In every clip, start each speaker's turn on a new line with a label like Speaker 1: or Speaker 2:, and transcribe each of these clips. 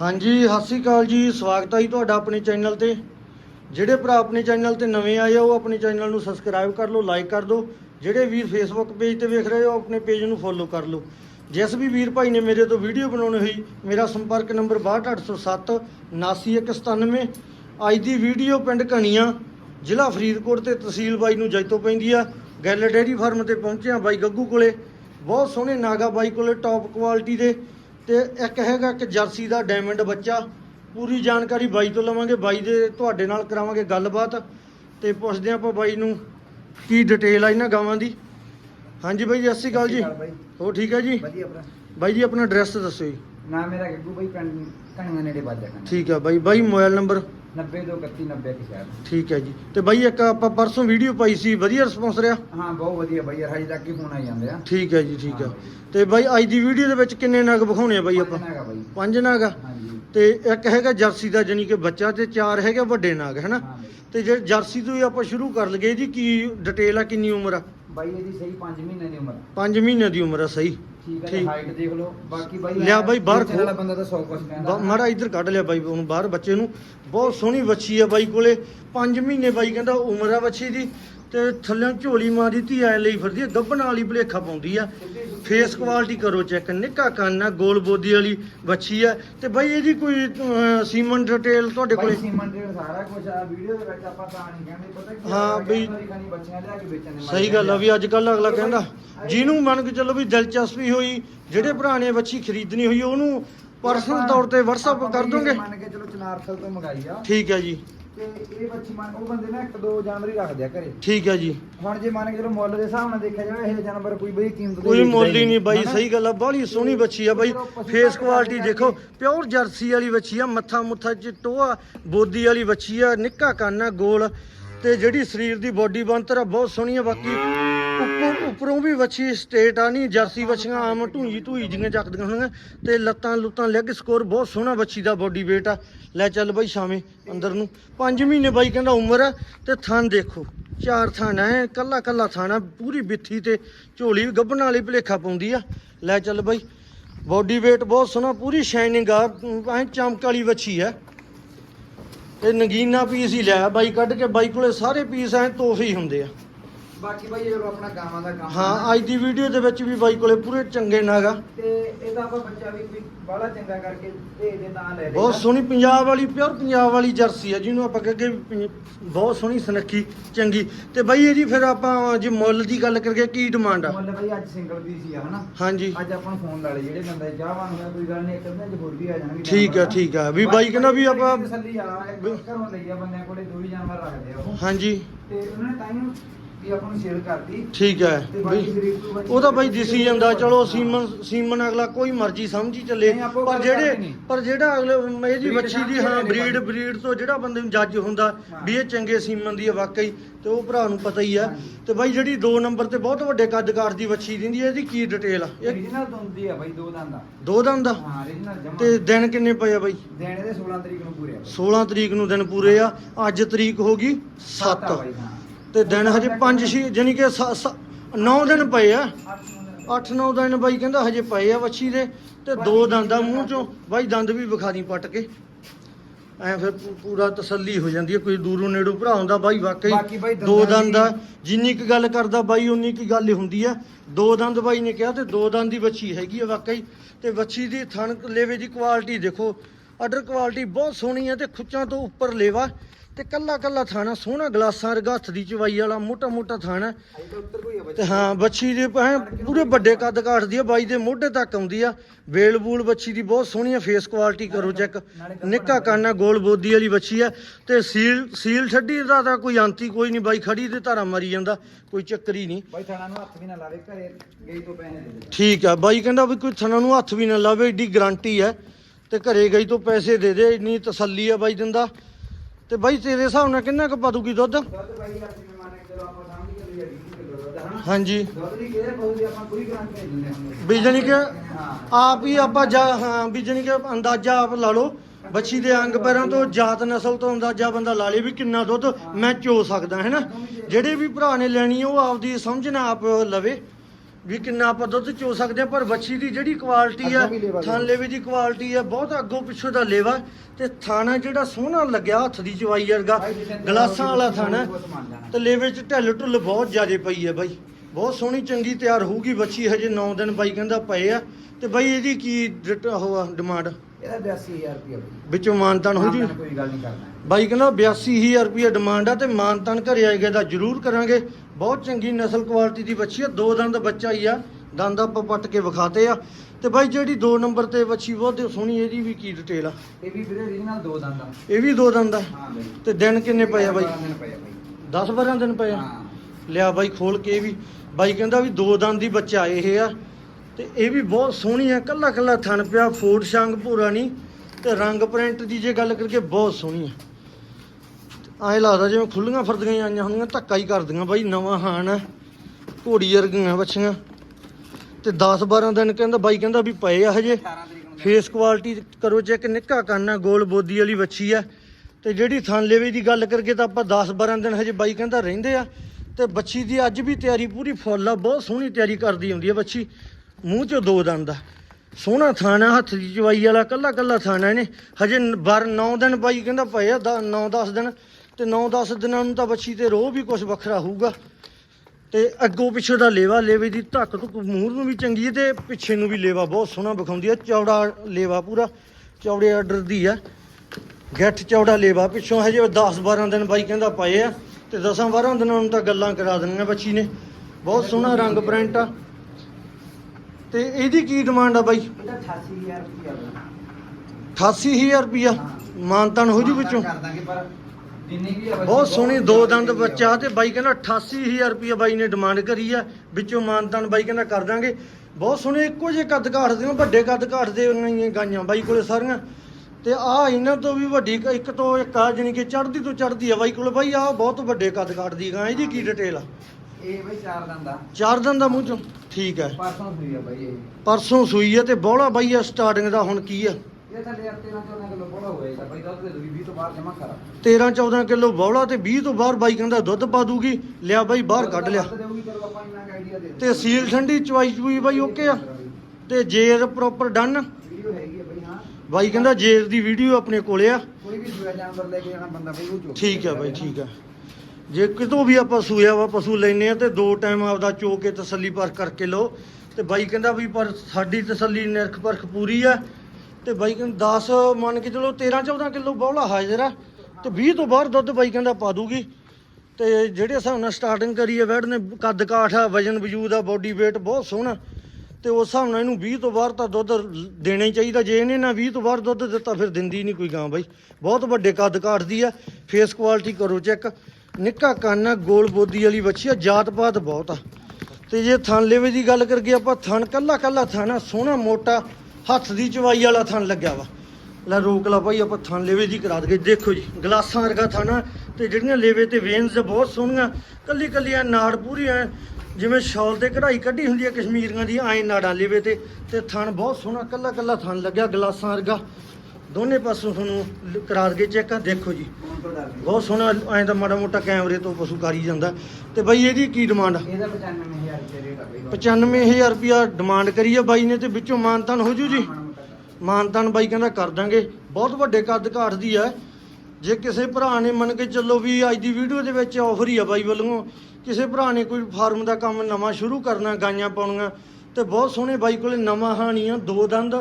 Speaker 1: ਹਾਂਜੀ, ਸਤਿ ਸ਼੍ਰੀ ਅਕਾਲ ਜੀ। ਸਵਾਗਤ ਹੈ ਜੀ ਤੁਹਾਡਾ ਆਪਣੇ ਚੈਨਲ ਤੇ। ਜਿਹੜੇ ਭਰਾ ਆਪਣੇ ਚੈਨਲ ਤੇ ਨਵੇਂ ਆਏ ਆ, ਉਹ ਆਪਣੇ ਚੈਨਲ ਨੂੰ ਸਬਸਕ੍ਰਾਈਬ ਕਰ ਲਓ, ਲਾਈਕ ਕਰ ਦਿਓ। ਜਿਹੜੇ ਵੀਰ ਫੇਸਬੁੱਕ ਪੇਜ ਤੇ ਵੇਖ ਰਹੇ ਹੋ ਆਪਣੇ ਪੇਜ ਨੂੰ ਫੋਲੋ ਕਰ ਲਓ। ਜਿਸ ਵੀ ਵੀਰ ਭਾਈ ਨੇ ਮੇਰੇ ਤੋਂ ਵੀਡੀਓ ਬਣਾਉਣੀ ਹੋਈ, ਮੇਰਾ ਸੰਪਰਕ ਨੰਬਰ 62807 79197 ਅੱਜ ਦੀ ਵੀਡੀਓ ਪਿੰਡ ਕਣੀਆਂ, ਜ਼ਿਲ੍ਹਾ ਫਰੀਦਕੋਟ ਤੇ ਤਹਿਸੀਲ ਬਾਈ ਨੂੰ ਜੈਤੋ ਪੈਂਦੀ ਆ। ਗੱਲ ਡੇਅਰੀ ਫਾਰਮ ਤੇ ਪਹੁੰਚੇ ਆ ਬਾਈ ਗੱਗੂ ਕੋਲੇ। ਬਹੁਤ ਸੋਹਣੇ ਨਾਗਾ ਬਾਈ ਕੋਲੇ ਟੌਪ ਕੁਆਲਿਟੀ ਦੇ। ਤੇ ਇੱਕ ਹੈਗਾ ਕਿ ਜਰਸੀ ਦਾ ਡਾਇਮੰਡ ਬੱਚਾ। ਪੂਰੀ ਜਾਣਕਾਰੀ ਬਾਈ ਤੋਂ ਲਵਾਂਗੇ ਬਾਈ ਦੇ ਤੁਹਾਡੇ ਨਾਲ ਕਰਾਵਾਂਗੇ ਗੱਲਬਾਤ ਤੇ ਪੁੱਛਦੇ ਹਾਂ ਆਪਾਂ ਬਾਈ ਨੂੰ ਕੀ ਡਿਟੇਲ ਆ ਇਹਨਾਂ ਗਾਵਾਂ ਦੀ। ਹਾਂਜੀ ਬਾਈ ਜੀ। ਸਤਿ ਸ਼੍ਰੀ ਅਕਾਲ ਜੀ ਹੋ ਠੀਕ ਹੈ ਜੀ?
Speaker 2: ਵਧੀਆ
Speaker 1: ਬਾਈ ਜੀ ਆਪਣਾ ਐਡਰੈਸ ਦੱਸੋ ਜੀ।
Speaker 2: ਨਾ ਮੇਰਾ ਗੱਗੂ ਬਾਈ ਪਿੰਡ ਕਣੀਆਂ ਨੇੜੇ ਬਾਜਾ।
Speaker 1: ਠੀਕ ਆ ਬਾਈ ਬਾਈ ਮੋਬਾਈਲ ਨੰਬਰ
Speaker 2: 9231 90 ਕੇ ਸ਼ਹਿਰ
Speaker 1: ਠੀਕ ਹੈ ਜੀ। ਤੇ ਬਾਈ ਇੱਕ ਆਪਾਂ ਪਰਸੋਂ ਵੀਡੀਓ ਪਾਈ ਸੀ ਵਧੀਆ ਰਿਸਪੌਂਸ ਰਿਹਾ?
Speaker 2: ਹਾਂ ਬਹੁਤ ਵਧੀਆ ਬਾਈ ਯਾਰ ਹਜੇ ਤੱਕ ਹੀ ਫੋਨ ਆਈ ਜਾਂਦੇ ਆ।
Speaker 1: ਠੀਕ ਹੈ ਜੀ ਠੀਕ ਆ
Speaker 2: ਹਾਂ।
Speaker 1: ਤੇ ਬਾਈ ਅੱਜ ਦੀ ਵੀਡੀਓ ਦੇ ਵਿੱਚ ਕਿੰਨੇ ਨਗ ਵਿਖਾਉਣੇ ਆ ਬਾਈ ਆਪਾਂ?
Speaker 2: ਪੰਜ ਹੈਗਾ ਬਾਈ।
Speaker 1: ਪੰਜ ਨਗ ਆ?
Speaker 2: ਹਾਂਜੀ।
Speaker 1: ਤੇ ਇੱਕ ਹੈਗਾ ਜਰਸੀ ਦਾ ਜਾਨੀ ਕਿ ਬੱਚਾ ਤੇ ਚਾਰ ਹੈਗੇ ਵੱਡੇ ਨਾਗ ਹੈਨਾ
Speaker 2: ਹਾਂ ਬਾਈ।
Speaker 1: ਤੇ ਜੇ ਜਰਸੀ ਤੋਂ ਹੀ ਆਪਾਂ ਸ਼ੁਰੂ ਕਰ ਲਈਏ ਜੀ ਕੀ ਡਿਟੇਲ ਆ ਕਿੰਨੀ ਉਮਰ ਆ?
Speaker 2: ਬਾਈ ਇਹਦੀ ਸਹੀ 5 ਮਹੀਨੇ ਦੀ ਉਮਰ।
Speaker 1: 5 ਮਹੀਨੇ ਦੀ ਉਮਰ ਆ ਸਹੀ।
Speaker 2: ਠੀਕ ਹੈ
Speaker 1: ਠੀਕ।
Speaker 2: ਹਾਈਟ ਦੇਖ ਲਓ। ਬਾਕੀ ਬਾਈ
Speaker 1: ਲਿਆ ਬਾਈ ਬਾਹਰ
Speaker 2: ਵੇਚਣ ਵਾਲਾ ਬੰਦਾ ਤਾਂ 100 ਕੁਛ ਕਹਿੰਦਾ।
Speaker 1: ਬ- ਮਾੜਾ ਇੱਧਰ ਕੱਢ ਲਿਆ ਬਾਈ ਹੁਣ ਬਾਹਰ ਬੱਚੇ ਨੂੰ। ਬਹੁਤ ਸੋਹਣੀ ਬੱਚੀ ਆ ਬਾਈ ਕੋਲੇ। 5 ਮਹੀਨੇ ਬਾਈ ਕਹਿੰਦਾ ਉਮਰ ਆ ਬੱਚੀ ਦੀ। ਤੇ ਥੱਲੇ ਝੋਲੀ ਮਾਂ ਦੀ ਧੀ ਐ ਲਈ ਫਿਰਦੀ ਆ ਗੱਭਣ ਵਾਲੀ ਭਲੇਖਾ ਪਾਉਂਦੀ ਆ। ਫੇਸ ਕੁਆਲਿਟੀ ਕਰੋ ਚੈੱਕ ਨਿੱਕਾ ਕੰਨ ਆ ਗੋਲ ਬੋਦੀ ਵਾਲੀ ਬੱਚੀ ਆ। ਤੇ ਬਾਈ ਇਹਦੀ ਕੋਈ ਸੀਮਨ ਡਿਟੇਲ ਤੁਹਾਡੇ ਕੋਲੇ?
Speaker 2: ਸੀਮਨ ਦੇ ਸਾਰਾ ਕੁਝ ਆ ਵੀਡੀਓ ਦੇ ਵਿੱਚ ਆਪਾਂ ਤਾਂ ਨਹੀਂ ਕਹਿੰਦੇ ਪਤਾ ਕੀ
Speaker 1: ਹਾਂ ਬਈ-
Speaker 2: ਕਹਿੰਦੇ ਖਾਨੀ ਬੱਚਿਆਂ ਲਿਆ ਕੇ ਵੇਚਣ ਦੇ
Speaker 1: ਸਹੀ ਗੱਲ ਆ ਵੀ ਅੱਜ ਕੱਲ ਅਗਲਾ ਕਹਿੰਦਾ ਜਿਹਨੂੰ ਮੰਨ ਕੇ ਚੱਲੋ ਵੀ ਦਿਲਚਸਪੀ ਹੋਈ ਜਿਹੜੇ ਭਰਾ ਨੇ ਬੱਚੀ ਖਰੀਦਣੀ ਹੋਈ ਉਹਨੂੰ ਪਰਸਨਲ ਤੌਰ ਤੇ WhatsApp
Speaker 2: ਆਪਾਂ
Speaker 1: ਕਰ ਦੋਗੇ?
Speaker 2: ਮੰਨ ਕੇ ਚਲੋ ਚਨਾਰਥਲ ਤੋਂ ਮੰਗਾਈ ਆ।
Speaker 1: ਠੀਕ ਹੈ ਜੀ।
Speaker 2: ਤੇ ਇਹ ਬੱਚੀ ਮੰਨ ਉਹ ਬੰਦੇ ਨਾ ਇੱਕ ਦੋ ਜਾਨਵਰ ਹੀ ਰੱਖਦੇ ਆ ਘਰੇ।
Speaker 1: ਠੀਕ ਹੈ ਜੀ।
Speaker 2: ਹੁਣ ਜੇ ਮੰਨ ਕੇ ਚਲੋ ਮੁੱਲ ਦੇ ਹਿਸਾਬ ਨਾਲ ਦੇਖਿਆ ਜਾਵੇ ਇਹ ਜਾਨਵਰ ਕੋਈ ਬਈ ਕੀਮਤ ਦੇ
Speaker 1: ਕੋਈ ਮੁੱਲ ਹੀ ਨਹੀਂ। ਬਾਈ
Speaker 2: ਹਨਾ?
Speaker 1: ਸਹੀ ਗੱਲ ਆ ਬਾਹਲੀ ਸੋਹਣੀ ਬੱਚੀ ਆ ਬਾਈ। ਫੇਸ ਕੁਆਲਿਟੀ ਦੇਖੋ ਪਿਓਰ ਜਰਸੀ ਵਾਲੀ ਬੱਚੀ ਆ ਮੱਥਾ ਮੁੱਥਾ ਚ ਟੋਆ ਬੋਦੀ ਵਾਲੀ ਬੱਚੀ ਆ ਨਿੱਕਾ ਕੰਨ ਆ ਗੋਲ। ਤੇ ਜਿਹੜੀ ਸਰੀਰ ਦੀ ਬੋਡੀ ਬਣਤਰ ਆ ਬਹੁਤ ਸੋਹਣੀ ਆ ਬਾਕੀ ਉੱਪਰ ਉੱਪਰੋਂ ਵੀ ਵੱਛੀ ਸਟੇਟ ਆ ਨਹੀਂ ਜਰਸੀ ਵੱਛੀਆਂ ਆਮ ਢੂਈ ਢੂਈ ਜਿਹੀਆਂ ਚੱਕਦੀਆਂ ਹੋਣਗੀਆਂ ਤੇ ਲੱਤਾਂ ਲੁੱਤਾਂ ਲੈਗ ਸਕੋਰ ਬਹੁਤ ਸੋਹਣਾ ਵੱਛੀ ਦਾ ਬੋਡੀ weight ਆ। ਲੈ ਚੱਲ ਬਾਈ ਸ਼ਾਮੇ ਅੰਦਰ ਨੂੰ। 5 ਮਹੀਨੇ ਬਾਈ ਕਹਿੰਦਾ ਉਮਰ ਆ ਤੇ ਥਣ ਦੇਖੋ, ਚਾਰ ਥਣ ਐ ਕੱਲਾ ਕੱਲਾ ਥਾਣਾ ਪੂਰੀ ਬਿੱਥੀ ਤੇ ਝੋਲੀ ਵੀ ਗੱਭਣ ਵਾਲੀ ਭਲੇਖਾ ਪਾਉਂਦੀ ਆ। ਲੈ ਚੱਲ ਬਾਈ ਬੋਡੀ weight ਬਹੁਤ ਸੋਹਣਾ, ਪੂਰੀ ਸ਼ਾਈਨਿੰਗ ਆ, ਐ ਚਮਕ ਵਾਲੀ ਵੱਛੀ ਆ। ਤੇ ਨਗੀਨਾ ਪੀਸ ਹੀ ਲਿਆ ਬਾਈ, ਕੱਢ ਕੇ ਬਾਈ ਕੋਲੇ ਸਾਰੇ ਪੀਸ ਐ ਤੋਹਫੇ ਹੀ ਹੁੰਦੇ ਆ।
Speaker 2: ਬਾਕੀ ਬਾਈ ਚਲੋ ਆਪਣਾ ਗਾਵਾਂ ਦਾ ਕੰਮ
Speaker 1: ਹਾਂ ਅੱਜ ਦੀ ਵੀਡੀਓ ਦੇ ਵਿੱਚ ਵੀ ਬਾਈ ਕੋਲੇ ਪੂਰੇ ਚੰਗੇ ਨਾਗਾ।
Speaker 2: ਤੇ ਇਹਦਾ ਆਪਾਂ ਬੱਚਾ ਵੀ ਕੋਈ ਬਾਹਲਾ ਚੰਗਾ ਕਰਕੇ ਭੇਜ ਦੇ ਤਾਂ ਲੈ
Speaker 1: ਬਹੁਤ
Speaker 2: ਲਈਦਾ।
Speaker 1: ਸੋਹਣੀ ਪੰਜਾਬ ਵਾਲੀ ਪਿਓਰ ਪੰਜਾਬ ਵਾਲੀ ਜਰਸੀ ਆ ਜਿਹਨੂੰ ਆਪਾਂ ਕਹਗੇ ਬਹੁਤ ਸੋਹਣੀ ਸੁਨੱਖੀ ਚੰਗੀ। ਤੇ ਬਾਈ ਇਹਦੀ ਫਿਰ ਆਪਾਂ ਜੇ ਮੁੱਲ ਦੀ ਗੱਲ ਕਰੀਏ ਕੀ ਡਿਮਾਂਡ ਆ?
Speaker 2: ਮੁੱਲ ਬਾਈ ਅੱਜ ਸਿੰਗਲ ਪੀਸ ਹੀ ਆ ਹਨਾ?
Speaker 1: ਹਾਂਜੀ।
Speaker 2: ਅੱਜ ਆਪਾਂ ਨੂੰ ਫੋਨ ਲਾ ਲਏ ਜਿਹੜੇ ਬੰਦੇ ਚਾਹਵਾਨ ਹੋਇਆ ਕੋਈ ਗੱਲ ਨਹੀਂ ਇੱਕ ਅੱਧੇ ਚ ਹੋਰ ਵੀ ਆ ਜਾਣਗੇ।
Speaker 1: ਠੀਕ ਆ, ਠੀਕ ਆ। ਵੀ ਬਾਈ ਕਹਿੰਦਾ ਵੀ ਆਪਾਂ-
Speaker 2: ਤਸੱਲੀ ਆ ਇੱਕ ਘਰੋਂ ਲਈ ਆ ਬੰਦਿਆਂ ਕੋਲੇ ਦੋ ਹੀ ਜਾਨਵਰ ਰੱਖਦੇ ਆ ਉਹ।
Speaker 1: ਹਾਂਜੀ।
Speaker 2: ਤੇ ਉਹਨਾਂ ਨੇ ਤਾਂ ਹੀ ਵੀ ਆਪਾਂ ਨੂੰ ਸ਼ੇਅਰ ਕਰਤੀ
Speaker 1: ਠੀਕ ਹੈ।
Speaker 2: ਤੇ ਬਾਕੀ
Speaker 1: ਬਈ
Speaker 2: ਗਰੀਬ ਤੋਂ ਬਾਕੀ
Speaker 1: ਉਹ ਤਾਂ ਬਾਈ ਦਿਸੀ ਜਾਂਦਾ ਚਲੋ ਸੀਮਨ ਸੀਮਨ ਅਗਲਾ ਕੋਈ ਮਰਜ਼ੀ ਸਮਝੀ ਚੱਲੇ।
Speaker 2: ਨਹੀਂ, ਆਪਾਂ ਉਹ
Speaker 1: ਪਰ
Speaker 2: ਗੱਲ
Speaker 1: ਜਿਹੜੇ
Speaker 2: ਨਹੀਂ।
Speaker 1: ਪਰ ਜਿਹੜਾ ਅਗਲੇ ਇਹਦੀ
Speaker 2: Breed
Speaker 1: ਬੱਚੀ ਦੀ
Speaker 2: ਸਮਝ
Speaker 1: ਹਾਂ ਬਰੀਡ ਬਰੀਡ ਤੋਂ ਜਿਹੜਾ ਬੰਦੇ ਨੂੰ ਜੱਜ ਹੁੰਦਾ
Speaker 2: ਹਾਂ।
Speaker 1: ਵੀ ਇਹ ਚੰਗੇ ਸੀਮਨ ਦੀ ਹੈ ਵਾਕਈ ਤੇ ਉਹ ਭਰਾ ਨੂੰ ਪਤਾ ਹੀ ਆ
Speaker 2: ਹਾਂਜੀ।
Speaker 1: ਤੇ ਬਾਈ ਜਿਹੜੀ 2 ਨੰਬਰ ਤੇ ਬਹੁਤ ਵੱਡੇ ਕੱਦ ਕਾਰ ਦੀ ਬੱਚੀ ਦਿੰਦੀ ਹੈ ਇਹਦੀ ਕੀ ਡਿਟੇਲ ਆ? ਇਹ
Speaker 2: origignal ਦੁੰਦੀ ਆ ਬਾਈ ਦੋ ਦੰਦ ਦਾ
Speaker 1: ਦੋ ਦੰਦ ਦਾ
Speaker 2: ਹਾਂ origignal ਜਮਾ।
Speaker 1: ਤੇ ਦਿਨ ਕਿੰਨੇ ਪਏ ਆ ਬਾਈ?
Speaker 2: ਦੇਣੇ ਦੇ 16 ਤਰੀਕ ਨੂੰ ਪੂਰੇ ਆ
Speaker 1: 16 ਤਰੀਕ ਨੂੰ ਦਿਨ ਪੂਰੇ ਆ। ਅੱਜ ਤਰੀਕ ਹੋ ਗਈ 7
Speaker 2: ਆ ਬਾਈ, ਹਾਂ।
Speaker 1: ਤੇ ਦਿਨ ਹਜੇ 5 6 ਜਾਨੀ ਕਿ 9 ਦਿਨ ਪਏ ਆ।
Speaker 2: ਅੱਠ ਨੌ ਦਿਨ।
Speaker 1: 8-9 ਦਿਨ ਬਾਈ ਕਹਿੰਦਾ ਹਜੇ ਪਏ ਆ ਵੱਛੀ ਦੇ ਤੇ ਦੋ ਦੰਦਾਂ ਮੂੰਹ ਚੋਂ। ਬਾਈ ਦੰਦ ਵੀ ਵਿਖਾ ਦੀ ਪੱਟ ਕੇ। ਐ ਫਿਰ ਪੂਰਾ ਤਸੱਲੀ ਹੋ ਜਾਂਦੀ ਹੈ ਕੋਈ ਦੂਰੋਂ ਨੇੜੋਂ ਭਰਾ ਹੁੰਦਾ ਬਾਈ ਵਾਕਈ ਦੋ
Speaker 2: ਦੰਦਾਂ
Speaker 1: ਆ।
Speaker 2: ਦੀ-
Speaker 1: ਜਿੰਨੀ ਕੁ ਗੱਲ ਕਰਦਾ ਬਾਈ ਉਨੀ ਕੁ ਗੱਲ ਹੁੰਦੀ ਆ। ਦੋ ਦੰਦ ਬਾਈ ਨੇ ਕਿਹਾ ਤੇ ਦੋ ਦੰਦ ਦੀ ਵੱਛੀ ਹੈਗੀ ਆ ਵਾਕਈ। ਤੇ ਵੱਛੀ ਦੀ ਥਣ ਲੇਵੇ ਦੀ ਕੁਆਲਿਟੀ ਦੇਖੋ। ਆਰਡਰ ਕੁਆਲਿਟੀ ਬਹੁਤ ਸੋਹਣੀ ਹੈ ਤੇ ਖੁੱਚਾਂ ਤੋਂ ਉੱਪਰ ਲੇਵਾ। ਤੇ ਕੱਲਾ ਕੱਲਾ ਥਾਣਾ ਸੋਹਣਾ ਗਲਾਸਾਂ ਵਰਗਾ ਹੱਥ ਦੀ ਚਵਾਈ ਵਾਲਾ ਮੋਟਾ ਮੋਟਾ ਥਾਣਾ।
Speaker 2: ਤਾਂ
Speaker 1: ਹਾਂ ਬੱਚੀ ਦੇ ਐਂ ਪੂਰੇ ਵੱਡੇ ਕੱਦ ਕਾਟਦੀ ਆ ਬਾਈ ਦੇ ਮੋਢੇ ਤੱਕ ਆਉਂਦੀ ਆ। ਵੇਲ ਬੂਲ ਬੱਚੀ ਦੀ ਬਹੁਤ ਸੋਹਣੀ ਆ ਫੇਸ ਕੁਆਲਿਟੀ ਕਰੋ ਚੈੱਕ ਨਿੱਕਾ ਕਾਨਾ ਗੋਲ ਬੋਦੀ ਵਾਲੀ ਬੱਚੀ ਆ। ਤੇ ਸੀਲ ਸੀਲ ਛੱਡੀ ਦਾ ਤਾਂ ਕੋਈ ਅੰਤੀ ਕੋਈ ਨਹੀਂ ਬਾਈ ਖੜੀ ਤੇ ਧਾਰਾ ਮਰੀ ਜਾਂਦਾ ਕੋਈ ਚੱਕਰ ਹੀ ਨਹੀਂ।
Speaker 2: ਬਾਈ ਥਾਣਾ ਨੂੰ ਹੱਥ ਵੀ ਨਾ ਲਾਵੇ ਘਰੇ ਗਈ ਤੋਂ ਪੈਸੇ ਦੇ ਦੇ।
Speaker 1: ਠੀਕ ਆ ਬਾਈ ਕਹਿੰਦਾ ਵੀ ਕੋਈ ਥਣਾ ਨੂੰ ਹੱਥ ਵੀ ਨਾ ਲਾਵੇ ਏਡੀ ਗਾਰੰਟੀ ਹੈ ਤੇ ਘਰੇ ਗਈ ਤੋਂ ਪੈਸੇ ਦੇ ਦੇ ਇੰਨੀ ਤਸੱਲੀ ਆ ਬਾਈ ਦਿੰਦਾ। ਤੇ ਬਾਈ ਤੇਰੇ ਹਿਸਾਬ ਨਾਲ ਕਿੰਨਾ ਕੁ ਪਾ ਦੂਗੀ ਦੁੱਧ?
Speaker 2: ਦੁੱਧ ਬਾਈ ਅੱਜ ਮੈਂ ਮੰਨ ਕੇ ਚਲੋ ਆਪਾਂ ਸਾਹਮਣੇ ਚੱਲੀ ਆ 20 ਕਿਲੋ ਦੁੱਧ ਹਨਾ?
Speaker 1: ਹਾਂਜੀ।
Speaker 2: ਦੁੱਧ ਦੀ ਕਿਹੜੇ ਬਹੁਤ ਆਪਾਂ ਪੂਰੀ ਗਰੰਟੀ ਦਿੰਦੇ ਹਾਂ
Speaker 1: ਵੀ ਜਾਣੀ ਕਿ ਆਪ ਹੀ ਆਪਾਂ ਜਾ ਹਾਂ ਵੀ ਜਾਣੀ ਕਿ ਅੰਦਾਜ਼ਾ ਆਪ ਲਾ ਲਓ। ਬੱਚੀ ਦੇ ਅੰਗ ਪੈਰਾਂ ਤੋਂ ਜਾਤ ਨਸਲ ਤੋਂ ਅੰਦਾਜ਼ਾ ਬੰਦਾ ਲਾ ਲੇ ਵੀ ਕਿੰਨਾ ਦੁੱਧ ਮੈਂ ਚੋ ਸਕਦਾ ਹੈ ਨਾ? ਜਿਹੜੇ ਵੀ ਭਰਾ ਨੇ ਲੈਣੀ ਉਹ ਆਪਦੀ ਸਮਝ ਨਾਲ ਆਪ ਲਵੇ। ਵੀ ਕਿੰਨਾ ਆਪਾਂ ਦੁੱਧ ਚੋ ਸਕਦੇ ਆ ਪਰ ਵੱਛੀ ਦੀ ਜਿਹੜੀ ਕੁਆਲਿਟੀ ਆ
Speaker 2: ਅੱਗੋਂ ਵੀ ਲੇਵਾ
Speaker 1: ਥਣ ਲੇਵੇ। ਦੀ ਕੁਆਲਿਟੀ ਆ ਬਹੁਤ ਅੱਗੋਂ ਪਿੱਛੋਂ ਦਾ ਲੇਵਾ ਤੇ ਥਾਣਾ ਜਿਹੜਾ ਸੋਹਣਾ ਲੱਗਿਆ ਹੱਥ ਦੀ ਚਵਾਈ ਵਰਗਾ ਗਲਾਸਾਂ ਵਾਲਾ ਥਾਣਾ। ਤੇ ਲੇਵੇ ਚ ਢਿੱਲ ਢੁੱਲ ਬਹੁਤ ਜ਼ਿਆਦੇ ਪਈ ਆ ਬਾਈ। ਬਹੁਤ ਸੋਹਣੀ ਚੰਗੀ ਤਿਆਰ ਹੋਊਗੀ ਵੱਛੀ ਹਜੇ 9 ਦਿਨ ਬਾਈ ਕਹਿੰਦਾ ਪਏ ਆ। ਤੇ ਬਾਈ ਇਹਦੀ ਕੀ ਡਿਟ- ਉਹ ਆ ਡਿਮਾਂਡ
Speaker 2: ਇਹਦਾ 82000 ਰੁਪਏ
Speaker 1: ਵਿੱਚੋਂ ਮਾਨਤਾਨ ਹੋ ਜੂ?
Speaker 2: ਕੋਈ ਗੱਲ ਨਹੀਂ ਕਰਨਾ।
Speaker 1: ਬਾਈ ਕਹਿੰਦਾ 82000 ਰੁਪਏ ਡਿਮਾਂਡ ਆ ਤੇ ਮਾਨਤਾਨ ਘਰੇ ਆਏਗਾ ਤਾਂ ਜ਼ਰੂਰ ਕਰਾਂਗੇ। ਬਹੁਤ ਚੰਗੀ ਨਸਲ ਕੁਆਲਿਟੀ ਦੀ ਬੱਚੀ ਆ ਦੋ ਦੰਦ ਬੱਚਾ ਹੀ ਆ ਦੰਦ ਆਪਾਂ ਪੱਟ ਕੇ ਵਿਖਾਤੇ ਆ। ਤੇ ਬਾਈ ਜਿਹੜੀ 2 ਨੰਬਰ ਤੇ ਬੱਚੀ ਬਹੁਤ ਸੋਹਣੀ ਇਹਦੀ ਵੀ ਕੀ ਡਿਟੇਲ ਆ?
Speaker 2: ਇਹ ਵੀ ਵੀਰੇ ਰੀਜਨਲ ਦੋ ਦੰਦ ਆ।
Speaker 1: ਇਹ ਵੀ ਦੋ ਦੰਦ ਆ?
Speaker 2: ਹਾਂ ਬਈ।
Speaker 1: ਤੇ ਦਿਨ ਕਿੰਨੇ ਪਏ ਆ ਬਾਈ?
Speaker 2: ਬਾਰਾਂ ਦਿਨ ਪਏ ਆ ਬਾਈ।
Speaker 1: 10 12 ਦਿਨ ਪਏ ਆ? ਲਿਆ ਬਾਈ ਖੋਲ ਕੇ ਵੀ। ਬਾਈ ਕਹਿੰਦਾ ਵੀ ਦੋ ਦੰਦ ਦੀ ਬੱਚਾ ਇਹ ਆ। ਤੇ ਇਹ ਵੀ ਬਹੁਤ ਸੋਹਣੀ ਆ ਕੱਲਾ ਕੱਲਾ ਥਣ ਪਿਆ ਫੋੜ ਸ਼ੰਗ ਪੂਰਾ ਨਹੀਂ। ਤੇ ਰੰਗ ਪ੍ਰਿੰਟ ਦੀ ਜੇ ਗੱਲ ਕਰੀਏ ਬਹੁਤ ਸੋਹਣੀ ਆ। ਐਂ ਲੱਗਦਾ ਜਿਵੇਂ ਖੁੱਲੀਆਂ ਫਿਰਦੀਆਂ ਹੀ ਆਈਆਂ ਹੁੰਦੀਆਂ ਧੱਕਾ ਹੀ ਕਰਦੀਆਂ ਬਾਈ ਨਵਾਂ ਹਾਨ ਆ ਘੋੜੀ ਵਰਗੀਆਂ ਬੱਚੀਆਂ। ਤੇ 10 12 ਦਿਨ ਕਹਿੰਦਾ ਬਾਈ ਕਹਿੰਦਾ ਵੀ ਪਏ ਆ ਹਜੇ।
Speaker 2: 18 ਤਰੀਕ ਨੂੰ।
Speaker 1: ਫੇਸ ਕੁਆਲਿਟੀ ਕਰੋ ਚੈੱਕ ਨਿੱਕਾ ਕੰਨਾ ਗੋਲ ਬੋਦੀ ਵਾਲੀ ਵੱਛੀ ਆ। ਤੇ ਜਿਹੜੀ ਥਣ ਲੇਵੇ ਦੀ ਗੱਲ ਕਰਕੇ ਤਾਂ ਆਪਾਂ 10 12 ਦਿਨ ਹਜੇ ਬਾਈ ਕਹਿੰਦਾ ਰਹਿੰਦੇ ਆ। ਤੇ ਬੱਚੀ ਦੀ ਅੱਜ ਵੀ ਤਿਆਰੀ ਪੂਰੀ ਫੁੱਲ ਆ ਬਹੁਤ ਸੋਹਣੀ ਤਿਆਰੀ ਕਰਦੀ ਹੁੰਦੀ ਆ ਬੱਚੀ। ਮੂੰਹ ਚੋਂ ਦੋ ਦੰਦ ਆ। ਸੋਹਣਾ ਥਾਣਾ ਹੱਥ ਦੀ ਚਵਾਈ ਵਾਲਾ ਕੱਲਾ ਕੱਲਾ ਥਾਣਾ ਇਹਨੇ। ਹਜੇ 12 9 ਦਿਨ ਬਾਈ ਕਹਿੰਦਾ ਪਏ ਆ 9 10 ਦਿਨ। ਤੇ 9 10 ਦਿਨਾਂ ਨੂੰ ਤਾਂ ਬੱਚੀ ਤੇ ਰੋਹ ਵੀ ਕੁਝ ਵੱਖਰਾ ਹੋਊਗਾ। ਤੇ ਅੱਗੋਂ ਪਿੱਛੋਂ ਦਾ ਲੇਵਾ ਲੇਵੇ ਦੀ ਧੱਕ ਧੁੱਕ ਮੂੰਹ ਨੂੰ ਵੀ ਚੰਗੀ ਹੈ ਤੇ ਪਿੱਛੇ ਨੂੰ ਵੀ ਲੇਵਾ ਬਹੁਤ ਸੋਹਣਾ ਵਿਖਾਉਂਦੀ ਹੈ। ਚੌੜਾ ਲੇਵਾ ਪੂਰਾ ਚੌੜੇ ਆਰਡਰ ਦੀ ਆ ਗੱਠ ਚੌੜਾ ਲੇਵਾ ਪਿੱਛੋਂ ਹਜੇ 10 12 ਦਿਨ ਬਾਈ ਕਹਿੰਦਾ ਪਏ ਆ ਤੇ 10 12 ਦਿਨਾਂ ਨੂੰ ਤਾਂ ਗੱਲਾਂ ਕਰਾ ਦੇਣੀਆਂ ਬੱਚੀ ਨੇ। ਬਹੁਤ ਸੋਹਣਾ ਰੰਗ ਪ੍ਰਿੰਟ ਆ। ਤੇ ਇਹਦੀ ਕੀ ਡਿਮਾਂਡ ਆ ਬਾਈ?
Speaker 2: ਇਹਦਾ 88000 ਰੁਪਏ ਬਈ
Speaker 1: 88000 ਰੁਪਿਆ ਮਾਨਤਾਨ ਹੋ ਜੂ ਵਿੱਚੋਂ?
Speaker 2: ਕਰ ਦਾਂਗੇ ਪਰ ਜਿੰਨੀ ਵੀ
Speaker 1: ਬਹੁਤ ਸੋਹਣੀ ਦੋ ਦੰਦ। ਬੱਚਾ ਤੇ ਬਾਈ ਕਹਿੰਦਾ 88000 ਰੁਪਏ ਬਾਈ ਨੇ ਡਿਮਾਂਡ ਕਰੀ ਆ। ਵਿੱਚੋਂ ਮਾਨਤਾਨ ਬਾਈ ਕਹਿੰਦਾ ਕਰ ਦਾਂਗੇ। ਬਹੁਤ ਸੋਹਣੇ ਇੱਕੋ ਜਿਹੇ ਕੱਦ ਕਾਠਦੇ ਨੇ ਵੱਡੇ ਕੱਦ ਕਾਠਦੇ ਉਹਨਾਂ ਹੀ ਗਾਈਆਂ ਬਾਈ ਕੋਲੇ ਸਾਰੀਆਂ। ਤੇ ਆ ਇਹਨਾਂ ਤੋਂ ਵੀ ਵੱਡੀ ਇੱਕ ਤੋਂ ਇੱਕ ਆ ਜਾਣੀ ਕਿ ਚੜਦੀ ਤੋਂ ਚੜਦੀ ਆ ਬਾਈ ਕੋਲੇ। ਬਾਈ ਆ ਬਹੁਤ ਵੱਡੇ ਕੱਦ ਕਾਠਦੀ ਗਾਂ ਇਹਦੀ ਕੀ ਡਿਟੇਲ ਆ?
Speaker 2: ਇਹ ਬਈ ਚਾਰ
Speaker 1: ਦਿਨ ਦਾ ਮੂੰਹ ਚੋਂ? ਠੀਕ ਹੈ
Speaker 2: ਪਰਸੋਂ ਹੋਈ ਆ ਬਈ ਇਹ।
Speaker 1: ਪਰਸੋਂ ਸੂਈ ਆ ਤੇ ਬੋਲਾ ਬਾਈ ਆ ਸਟਾਰਟਿੰਗ ਦਾ ਹੁਣ ਕੀ ਆ?
Speaker 2: ਇਹ ਤਾਂ ਲਿਆ 13 14 ਕਿਲੋ ਬੜਾ ਹੋਏਗਾ ਬਈ ਦੁੱਧ ਦੇ ਦੂਗੀ 20 ਤੋਂ ਬਾਹਰ ਜਮਾ ਕਰਾ।
Speaker 1: 13 14 ਕਿਲੋ ਬੋਲਾ ਤੇ 20 ਤੋਂ ਬਾਹਰ ਬਾਈ ਕਹਿੰਦਾ ਦੁੱਧ ਪਾ ਦੂਗੀ ਲਿਆ ਬਾਈ ਬਾਹਰ ਕੱਢ ਲਿਆ।
Speaker 2: ਦੁੱਧ ਦੇਊਗੀ ਚਲੋ ਆਪਾਂ ਇੰਨਾ ਆਈਡੀਆ ਦੇ
Speaker 1: ਤੇ ਸੀਲ ਠੰਡੀ ਚਵਾਈ ਚੂਈ ਬਾਈ ਓਕੇ ਆ। ਤੇ ਜੇਰ ਪ੍ਰੋਪਰ ਡਨ
Speaker 2: ਵੀਡੀਓ ਹੈਗੀ ਆ ਬਈ ਹਾਂ।
Speaker 1: ਬਾਈ ਕਹਿੰਦਾ ਜੇਰ ਦੀ ਵੀਡੀਓ ਆਪਣੇ ਕੋਲੇ ਆ।
Speaker 2: ਕੋਈ ਵੀ ਸੂਆ ਜਾਨਵਰ ਲੈ ਕੇ ਜਾਣਾ ਬੰਦਾ ਬਈ ਉਹ ਚੋ
Speaker 1: ਠੀਕ ਆ ਬਾਈ ਠੀਕ ਆ। ਜੇ ਕਿਤੋਂ ਵੀ ਆਪਾਂ ਸੂਇਆ ਵਾ ਪਸ਼ੂ ਲੈਨੇ ਆ ਤੇ ਦੋ ਟਾਈਮ ਆਪਦਾ ਚੋ ਕੇ ਤਸੱਲੀ ਪਰ ਕਰਕੇ ਲਓ। ਤੇ ਬਾਈ ਕਹਿੰਦਾ ਵੀ ਪਰ ਸਾਡੀ ਤਸੱਲੀ ਨਿਰਖ ਪਰਖ ਪੂਰੀ ਆ। ਤੇ ਬਾਈ ਕਹਿੰਦਾ 10 ਮੰਨ ਕੇ ਚਲੋ 13 14 ਕਿਲੋ ਬੌਲਾ ਹਾਜ਼ਰ ਆ ਤੇ 20 ਤੋਂ ਬਾਹਰ ਦੁੱਧ ਬਾਈ ਕਹਿੰਦਾ ਪਾ ਦੂਗੀ। ਤੇ ਜਿਹੜੇ ਹਿਸਾਬ ਨਾਲ ਸਟਾਰਟਿੰਗ ਕਰੀ ਹੈ ਵੈੜ ਨੇ ਕੱਦ ਕਾਠ ਆ, ਵਜਨ ਵਜੂਦ ਆ ਬੋਡੀ weight ਬਹੁਤ ਸੋਹਣਾ। ਤੇ ਉਸ ਹਿਸਾਬ ਨਾਲ ਇਹਨੂੰ 20 ਤੋਂ ਬਾਹਰ ਤਾਂ ਦੁੱਧ ਦੇਣਾ ਹੀ ਚਾਹੀਦਾ। ਜੇ ਇਹਨੇ ਨਾ 20 ਤੋਂ ਬਾਹਰ ਦੁੱਧ ਦਿੱਤਾ, ਫਿਰ ਦਿੰਦੀ ਨਹੀਂ ਕੋਈ ਗਾਂ ਬਾਈ। ਬਹੁਤ ਵੱਡੇ ਕੱਦ ਕਾਠ ਦੀ ਆ ਫੇਸ ਕੁਆਲਿਟੀ ਕਰੋ ਚੈੱਕ ਨਿੱਕਾ ਕੰਨ ਆ, ਗੋਲ ਬੋਦੀ ਵਾਲੀ ਬੱਚੀ ਆ ਜਾਤ ਪਾਤ ਬਹੁਤ ਆ। ਤੇ ਜੇ ਥਣ ਲੇਵੇ ਦੀ ਗੱਲ ਕਰਗੇ ਆਪਾਂ, ਥਣ ਕੱਲਾ ਕੱਲਾ ਥਣ ਆ, ਸੋਹਣਾ ਮੋਟਾ। ਹੱਥ ਦੀ ਚਵਾਈ ਵਾਲਾ ਥਣ ਲੱਗਿਆ ਵਾ। ਲੈ ਰੋਕ ਲਾ ਭਾਈ, ਆਪਾਂ ਥਣ ਲੇਵੇ ਦੀ ਕਰਾ ਦਗੇ ਦੇਖੋ ਜੀ, ਗਲਾਸਾਂ ਵਰਗਾ ਥਣ ਆ ਤੇ ਜਿਹੜੀਆਂ ਲੇਵੇ ਤੇ ਵੇਨਸ ਬਹੁਤ ਸੋਹਣੀਆਂ। ਕੱਲੀ ਕੱਲੀਆਂ ਨਾੜ ਪੂਰੀ ਐ, ਜਿਵੇਂ ਸ਼ਾਲ ਤੇ ਕਢਾਈ ਕੱਢੀ ਹੁੰਦੀ ਹੈ ਕਸ਼ਮੀਰੀਆਂ ਦੀ, ਐ ਨਾੜਾਂ ਲੇਵੇ ਤੇ ਤੇ ਥਣ ਬਹੁਤ ਸੋਹਣਾ ਕੱਲਾ ਕੱਲਾ ਥਣ ਲੱਗਿਆ ਗਲਾਸਾਂ ਵਰਗਾ। ਦੋਨੇ ਪਾਸੋਂ ਤੁਹਾਨੂੰ ਕਰਾ ਦਗੇ ਚੈੱਕ ਦੇਖੋ ਜੀ। ਬਹੁਤ ਸੋਹਣਾ ਐਂ ਤਾਂ ਮਾੜਾ ਮੋਟਾ ਕੈਮਰੇ ਤੋਂ ਪਸ਼ੂ ਕਰੀ ਜਾਂਦਾ। ਤੇ ਬਾਈ ਇਹਦੀ ਕੀ ਡਿਮਾਂਡ
Speaker 2: ਇਹਦਾ 95000 ਰੁਪਏ ਰੇਟ ਆ ਬਈ।
Speaker 1: 95000 ਰੁਪਿਆ ਡਿਮਾਂਡ ਕਰੀ ਆ ਬਾਈ ਨੇ ਤੇ ਵਿੱਚੋਂ ਮਾਨਤਾਨ ਹੋ ਜੂ ਜੀ। ਮਾਨਤਾਨ। ਬਾਈ ਕਹਿੰਦਾ ਕਰ ਦਾਂਗੇ। ਬਹੁਤ ਵੱਡੇ ਕੱਦ ਕਾਠ ਦੀ ਆ। ਜੇ ਕਿਸੇ ਭਰਾ ਨੇ ਮੰਨ ਕੇ ਚੱਲੋ ਵੀ ਅੱਜ ਦੀ ਵੀਡੀਓ ਦੇ ਵਿੱਚ ਆਫਰ ਹੀ ਆ ਬਾਈ ਵੱਲੋਂ ਕਿਸੇ ਭਰਾ ਨੇ ਕੋਈ ਫਾਰਮ ਦਾ ਕੰਮ ਨਵਾਂ ਸ਼ੁਰੂ ਕਰਨਾ ਗਾਈਆਂ ਪਾਉਣੀਆਂ ਤੇ ਬਹੁਤ ਸੋਹਣੇ ਬਾਈ ਕੋਲੇ ਨਵਾਂ ਹਾਣੀਆਂ ਦੋ ਦੰਦ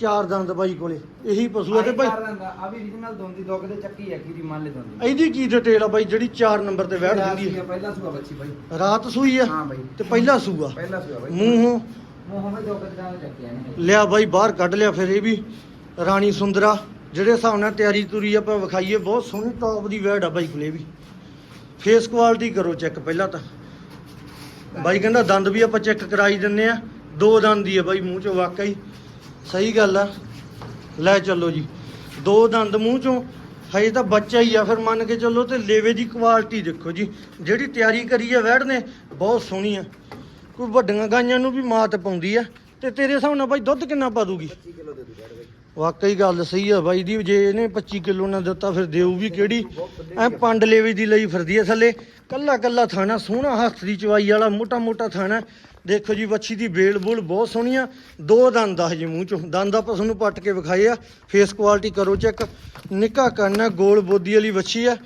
Speaker 1: ਚਾਰ ਦੰਦ ਬਾਈ ਕੋਲੇ ਇਹੀ ਪਸ਼ੂ ਆ ਤੇ ਬਾਈ।
Speaker 2: ਚਾਰ ਦੰਦ ਆ ਵੀ ਰੀਜਨਲ ਦੋਂਦੀ ਦੁੱਧ ਦੇ ਚੱਕੀ ਹੈ ਕੀਰੀ ਮੰਨ ਲੈ ਦੋਂਦੀ
Speaker 1: ਇਹਦੀ ਕੀ ਡਿਟੇਲ ਆ ਬਾਈ ਜਿਹੜੀ 4 ਨੰਬਰ ਤੇ ਬੈਠ ਦਿੰਦੀ ਹੈ
Speaker 2: ਪਹਿਲਾ ਸੂਆ ਬੱਚੀ ਬਾਈ।
Speaker 1: ਰਾਤ ਸੂਈ ਆ?
Speaker 2: ਹਾਂ ਬਾਈ।
Speaker 1: ਤੇ ਪਹਿਲਾ ਸੂਆ?
Speaker 2: ਪਹਿਲਾ ਸੂਆ ਬਾਈ।
Speaker 1: ਮੂੰਹੋਂ?
Speaker 2: ਮੂੰਹੋਂ ਵਿੱਚ ਦੁੱਧ ਦਾ ਚੱਕਿਆ ਨੇ।
Speaker 1: ਲਿਆ ਬਾਈ ਬਾਹਰ ਕੱਢ ਲਿਆ ਫਿਰ ਇਹ ਵੀ। ਰਾਣੀ ਸੁੰਦਰਾ ਜਿਹੜੇ ਹਿਸਾਬ ਨਾਲ ਤਿਆਰੀ ਤੁਰੀ ਆਪਾਂ ਵਿਖਾਈਏ ਬਹੁਤ ਸੋਹਣੀ ਟੌਪ ਦੀ ਵੈੜ ਆ ਬਾਈ ਕੋਲੇ ਵੀ। ਫੇਸ ਕੁਆਲਿਟੀ ਕਰੋ ਚੈੱਕ ਪਹਿਲਾਂ ਤਾਂ। ਬਾਈ ਕਹਿੰਦਾ ਦੰਦ ਵੀ ਆਪਾਂ ਚੈੱਕ ਕਰਾਈ ਦਿੰਨੇ ਆ। ਦੋ ਦੰਦ ਦੀ ਆ ਬਾਈ ਮੂੰਹ ਚੋਂ ਵਾਕਈ। ਸਹੀ ਗੱਲ ਆ। ਲੈ ਚੱਲੋ ਜੀ। ਦੋ ਦੰਦ ਮੂੰਹ ਚੋਂ ਹਜੇ ਤਾਂ ਬੱਚਾ ਹੀ ਆ ਫਿਰ ਮੰਨ ਕੇ ਚੱਲੋ ਤੇ ਲੇਵੇ ਦੀ ਕੁਆਲਿਟੀ ਦੇਖੋ ਜੀ। ਜਿਹੜੀ ਤਿਆਰੀ ਕਰੀ ਆ ਵੈੜ ਨੇ ਬਹੁਤ ਸੋਹਣੀ ਆ। ਕੋਈ ਵੱਡੀਆਂ ਗਾਈਆਂ ਨੂੰ ਵੀ ਮਾਤ ਪਾਉਂਦੀ ਆ। ਤੇ ਤੇਰੇ ਹਿਸਾਬ ਨਾਲ ਬਾਈ ਦੁੱਧ ਕਿੰਨਾ ਪਾ ਦੂਗੀ?
Speaker 2: 25 ਕਿਲੋ ਦੇ ਦੂ ਬਾਈ।
Speaker 1: ਵਾਕਈ ਗੱਲ ਸਹੀ ਆ ਬਾਈ ਦੀ ਜੇ ਇਹਨੇ 25 ਕਿਲੋ ਨਾ ਦਿੱਤਾ ਫਿਰ ਦੇਊ ਵੀ ਕਿਹੜੀ? ਐ ਪੰਡ ਲੇਵੇ ਦੀ ਲਈ ਫਿਰਦੀ ਐ ਥੱਲੇ। ਕੱਲਾ ਕੱਲਾ ਥਾਣਾ ਸੋਹਣਾ ਹੱਥ ਦੀ ਚਵਾਈ ਵਾਲਾ ਮੋਟਾ ਮੋਟਾ ਥਾਣਾ। ਦੇਖੋ ਜੀ, ਵੱਛੀ ਦੀ ਬੇਲ ਬੁਲ ਬਹੁਤ ਸੋਹਣੀ ਆ। ਦੋ ਦੰਦ ਆ ਹਜੇ ਮੂੰਹ ਚੋਂ। ਦੰਦ ਆਪਾਂ ਤੁਹਾਨੂੰ ਪੱਟ ਕੇ ਵਿਖਾਏ ਆ। ਫੇਸ ਕੁਆਲਿਟੀ ਕਰੋ ਚੈੱਕ ਨਿੱਕਾ ਕੰਨ ਆ, ਗੋਲ ਬੋਦੀ ਵਾਲੀ ਵੱਛੀ ਆ।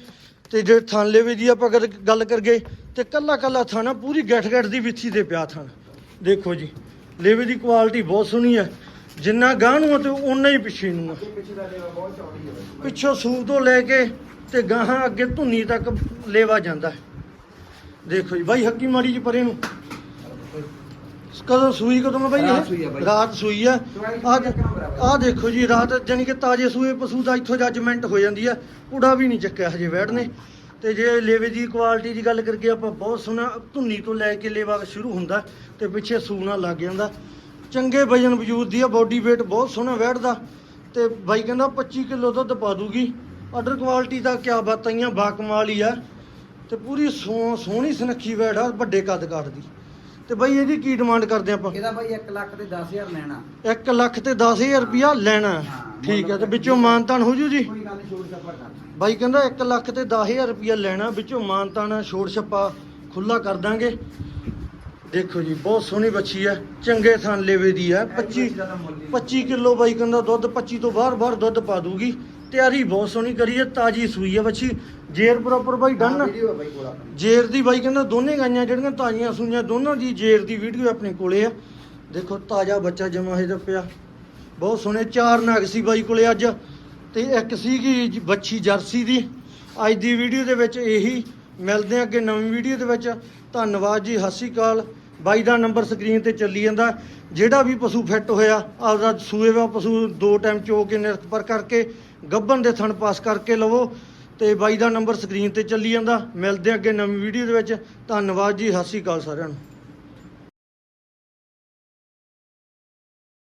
Speaker 1: ਤੇ ਜੇ ਥਣ ਲੇਵੇ ਦੀ ਆਪਾਂ ਅਗਰ ਗੱਲ ਕਰਗੇ ਤੇ ਕੱਲਾ ਕੱਲਾ ਥਾਣਾ ਪੂਰੀ ਗੱਠ ਗੱਠ ਦੀ ਵਿੱਥੀ ਤੇ ਪਿਆ ਥਣ ਦੇਖੋ ਜੀ, ਲੇਵੇ ਦੀ ਕੁਆਲਿਟੀ ਬਹੁਤ ਸੋਹਣੀ ਆ। ਜਿੰਨਾ ਗਾਂਹ ਨੂੰ ਆ ਤੇ ਓਨਾ ਹੀ ਪਿੱਛੇ ਨੂੰ ਆ।
Speaker 2: ਪਿੱਛੋਂ
Speaker 1: ਸੂਪ ਤੋਂ ਲੈ ਕੇ ਤੇ ਗਾਹਾਂ ਅੱਗੇ ਧੁੰਨੀ ਤੱਕ ਲੇਵਾ ਜਾਂਦਾ। ਦੇਖੋ ਜੀ, ਬਾਈ ਹੱਕੀ ਮਾੜੀ ਜੀ ਪਰੇ ਨੂੰ। ਕਦੋਂ ਸੂਈ ਕਦੋਂ ਆ ਬਾਈ?
Speaker 2: ਰਾਤ ਸੂਈ ਆ ਬਾਈ।
Speaker 1: ਰਾਤ ਸੂਈ ਆ। ਆ? ਆ ਦੇਖੋ ਜੀ ਰਾਤ ਜਾਨੀ ਕਿ ਤਾਜੇ ਸੂਏ ਪਸ਼ੂ ਦਾ ਇੱਥੋਂ ਜੱਜਮੈਂਟ ਹੋ ਜਾਂਦੀ ਆ। ਕੁੜਾ ਵੀ ਨਹੀਂ ਚੱਕਿਆ ਹਜੇ ਵੈੜ ਨੇ ਤੇ ਜੇ ਲੇਵੇ ਦੀ ਕੁਆਲਿਟੀ ਦੀ ਗੱਲ ਕਰਕੇ ਆਪਾਂ ਬਹੁਤ ਸੋਹਣਾ ਧੁੰਨੀ ਤੋਂ ਲੈ ਕੇ ਲੇਵਾ ਸ਼ੁਰੂ ਹੁੰਦਾ ਤੇ ਪਿੱਛੇ ਸੂਣਾ ਲੱਗ ਜਾਂਦਾ। ਚੰਗੇ ਵਜਨ ਵਜੂਦ ਦੀ ਆ ਬੋਡੀ weight ਬਹੁਤ ਸੋਹਣਾ ਵੈੜ ਦਾ ਤੇ ਬਾਈ ਕਹਿੰਦਾ 25 ਕਿਲੋ ਦੁੱਧ ਪਾ ਦੂਗੀ। ਆਰਡਰ ਕੁਆਲਿਟੀ ਦਾ ਕਿਆ ਬਾਤਾਂ ਬਾ ਕਮਾਲ ਹੀ ਆ। ਤੇ ਪੂਰੀ ਸੋ- ਸੋਹਣੀ ਸੁਨੱਖੀ ਵੈੜ ਆ ਵੱਡੇ ਕੱਦ ਕਾਠ ਦੀ। ਤੇ ਬਾਈ ਇਹਦੀ ਕੀ ਡਿਮਾਂਡ ਕਰਦੇ ਆਪਾਂ?
Speaker 2: ਇਹਦਾ ਬਾਈ 1 ਲੱਖ ਤੇ 10000 ਲੈਣਾ।
Speaker 1: 1 ਲੱਖ ਤੇ 10000 ਰੁਪਿਆ ਲੈਣਾ। ਠੀਕ ਹੈ ਤੇ ਵਿੱਚੋਂ ਮਾਨਤਾਨ ਹੋ ਜੂ ਜੀ?
Speaker 2: ਕੋਈ ਗੱਲ ਨਹੀਂ ਛੋੜ ਛੱਪਾ ਕਰ
Speaker 1: ਬਾਈ ਕਹਿੰਦਾ 1 ਲੱਖ ਤੇ 10000 ਰੁਪਿਆ ਲੈਣਾ ਵਿੱਚੋਂ ਮਾਨਤਾਨ ਛੋੜ ਛੱਪਾ ਖੁੱਲਾ ਕਰ ਦਾਂਗੇ। ਦੇਖੋ ਜੀ ਬਹੁਤ ਸੋਹਣੀ ਬੱਚੀ ਹੈ ਚੰਗੇ ਥਾਂ ਲੇਵੇ ਦੀ ਹੈ 25 25 ਕਿਲੋ ਬਾਈ ਕਹਿੰਦਾ ਦੁੱਧ 25 ਤੋਂ ਬਾਹਰ ਬਾਹਰ ਦੁੱਧ ਪਾ ਦੂਗੀ। ਤਿਆਰੀ ਬਹੁਤ ਸੋਹਣੀ ਕਰੀ ਹੈ ਤਾਜੀ ਸੂਈ ਹੈ ਬੱਚੀ ਜੇਰ ਪ੍ਰੋਪਰ ਬਾਈ ਡਨ।
Speaker 2: ਵੀਡੀਓ ਹੈ ਬਾਈ ਕੋਲ ਆਪਣੀ।
Speaker 1: ਜੇਰ ਦੀ ਬਾਈ ਕਹਿੰਦਾ ਦੋਨੇ ਗਾਈਆਂ ਜਿਹੜੀਆਂ ਤਾਜ਼ੀਆਂ ਸੂਈਆਂ ਦੋਨਾਂ ਦੀ ਜੇਰ ਦੀ ਵੀਡੀਓ ਆਪਣੇ ਕੋਲੇ ਆ। ਦੇਖੋ ਤਾਜ਼ਾ ਬੱਚਾ ਜਮਾ ਹੈ ਪਿਆ। ਬਹੁਤ ਸੋਹਣੇ ਚਾਰ ਨਗ ਸੀ ਬਾਈ ਕੋਲੇ ਅੱਜ ਤੇ ਇੱਕ ਸੀਗੀ ਬੱਚੀ ਜਰਸੀ ਦੀ। ਅੱਜ ਦੀ ਵੀਡੀਓ ਦੇ ਵਿੱਚ ਇਹੀ ਮਿਲਦੇ ਆ ਅੱਗੇ ਨਵੀਂ ਵੀਡੀਓ ਦੇ ਵਿੱਚ। ਧੰਨਵਾਦ ਜੀ ਸਤਿ ਸ਼੍ਰੀ ਅਕਾਲ। ਬਾਈ ਦਾ ਨੰਬਰ ਸਕਰੀਨ ਤੇ ਚੱਲੀ ਜਾਂਦਾ। ਜਿਹੜਾ ਵੀ ਪਸ਼ੂ ਫਿੱਟ ਹੋਇਆ, ਆਪਦਾ ਸੂਏਵਾ ਪਸ਼ੂ ਦੋ ਟਾਈਮ ਚੋ ਕੇ ਨਿਰਖ ਪਰ ਕਰਕੇ, ਗੱਭਣ ਦੇ ਥਣ ਪਾਸ ਕਰਕੇ ਲਵੋ ਤੇ ਬਾਈ ਦਾ ਨੰਬਰ ਸਕਰੀਨ ਤੇ ਚੱਲੀ ਜਾਂਦਾ। ਮਿਲਦੇ ਆ ਅੱਗੇ ਨਵੀਂ ਵੀਡੀਓ ਦੇ ਵਿੱਚ। ਧੰਨਵਾਦ ਜੀ, ਸਤਿ ਸ਼੍ਰੀ ਅਕਾਲ ਸਾਰਿਆਂ ਨੂੰ।